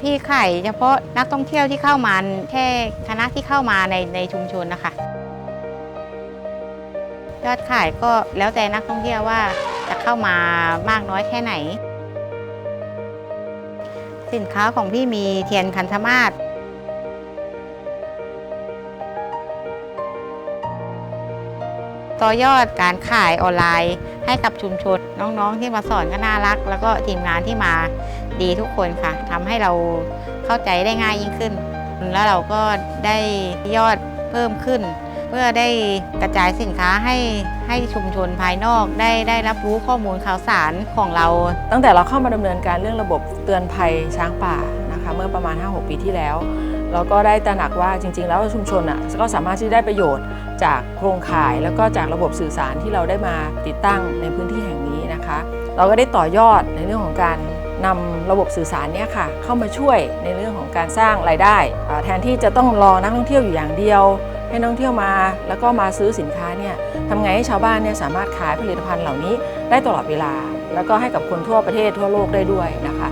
พี่ไข่เฉพาะนักท่องเที่ยวที่เข้ามาแค่คณะที่เข้ามาในในชุมชนนะคะยอดขายก็แล้วแต่นักท่องเที่ยวว่าจะเข้ามามากน้อยแค่ไหน สินค้าของพี่มีเทียนคันธมาศต่อยอดการขายออนไลน์ ให้กับชุมชนน้องๆที่มาสอนก็น่ารัก แล้วก็ทีมงานที่มาดีทุกคนค่ะทำให้เราเข้าใจได้ง่ายยิ่งขึ้น แล้วเราก็ได้ยอดเพิ่มขึ้น เพื่อได้กระจายสินค้าให้ให้ชุมชนภายนอกได้ได้รับรู้ข้อมูลข่าวสารของเรา ตั้งแต่เราเข้ามาดำเนินการเรื่องระบบเตือนภัยช้างป่า ณ 5-6 ปีที่แล้วเราก็ได้ตระหนักว่าจริง ๆ แล้วชุมชนอะก็สามารถที่ได้ประโยชน์จากโครงข่ายแล้วก็จากระบบสื่อสารที่เราได้มาติดตั้งในพื้นที่แห่งนี้นะคะ เราก็ได้ต่อยอดในเรื่องของการนำระบบสื่อสารเนี่ยค่ะเข้ามาช่วยในเรื่องของการสร้างรายได้ แทนที่จะต้องรอนักท่องเที่ยวอยู่อย่างเดียว ให้นักท่องเที่ยวมา แล้วก็มาซื้อสินค้าเนี่ยทำไงให้ชาวบ้านเนี่ยสามารถขายผลิตภัณฑ์เหล่านี้ได้ตลอดเวลา แล้วก็ให้กับคนทั่วประเทศทั่วโลกได้ด้วยนะคะ